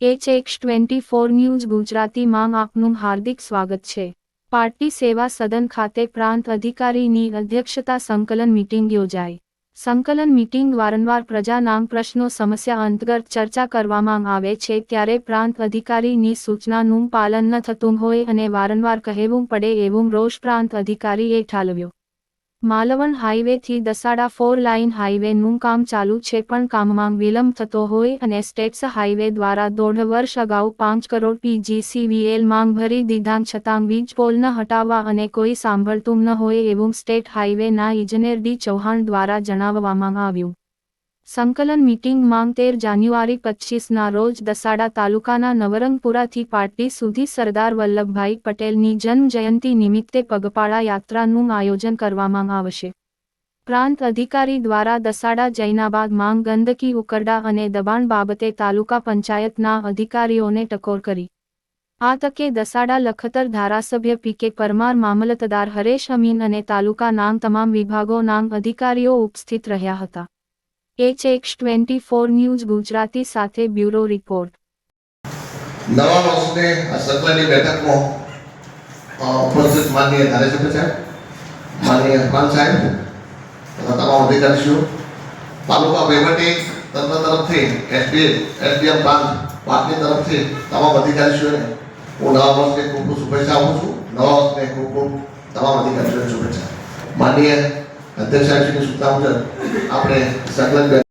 H X twenty four news ગુજરાતીમાં આપનું હાર્દિક સ્વાગત છે. પાર્ટી સેવા સદન ખાતે પ્રાંત અધિકારીની અધ્યક્ષતા સંકલન મીટિંગ યોજાઈ. સંકલન મીટિંગ વારંવાર પ્રજાનામ પ્રશ્નો સમસ્યા અંતર્ગત ચર્ચા કરવામાં આવે છે ત્યારે પ્રાંત અધિકારીની સૂચનાનું પાલન ન થતું હોય અને વારંવાર કહેવું પડે એવું રોષ પ્રાંત અધિકારીએ ઠાલવ્યો. માલવણ હાઈવેથી દસાડા ફોર લાઇન હાઈવેનું કામ ચાલુ છે પણ કામમાં વિલંબ થતો હોય અને સ્ટેટ્સ હાઈવે દ્વારા દોઢ વર્ષ અગાઉ પાંચ કરોડ પીજીસીવીએલ માંગ ભરી દીધા છતાં વીજ પોલ ન હટાવવા અને કોઈ સાંભળતું ન હોય એવું સ્ટેટ હાઈવેના ઇજનેર ડી ચૌહાણ દ્વારા જણાવવામાં આવ્યું. સંકલન મીટિંગ માંગ તેર જાન્યુઆરી પચીસના રોજ દસાડા તાલુકાના નવરંગપુરાથી પાટડી સુધી સરદાર વલ્લભભાઈ પટેલની જન્મજયંતિ નિમિત્તે પગપાળા યાત્રાનું આયોજન કરવામાં આવશે. પ્રાંત અધિકારી દ્વારા દસાડા જૈનાબાદ માંગ ગંદકી ઉકરડા અને દબાણ બાબતે તાલુકા પંચાયતના અધિકારીઓને ટકોર કરી. આ તકે દસાડા લખતર ધારાસભ્ય પીકે પરમાર મામલતદાર હરેશ અમીન અને તાલુકા નામ તમામ વિભાગોના અધિકારીઓ ઉપસ્થિત રહ્યા હતા. H X twenty four news Gujarati સાથે બ્યુરો રિપોર્ટ. નવા વર્ષને સત્રની બેઠકમાં ઉપસ્થિત માનનીય ધારાસભ્ય સાહેબ, માનનીય પ્રાંત સાહેબ તમામ અધિકારીશ્રીઓ, તાલુકા વહીવટી તંત્ર તરફથી એસડી એસડીએમ પ્રાંત પાટની તરફથી તમામ અધિકારીશ્રીઓને હું નવા વર્ષને ખૂબ ખૂબ શુભેચ્છા આપું છું. નવા વર્ષને ખૂબ ખૂબ તમામ અધિકારીઓને શુભેચ્છા. માનનીય અધ્યક્ષ સાહેબશ્રીની સૂચના મુજબ આપણે સંકલન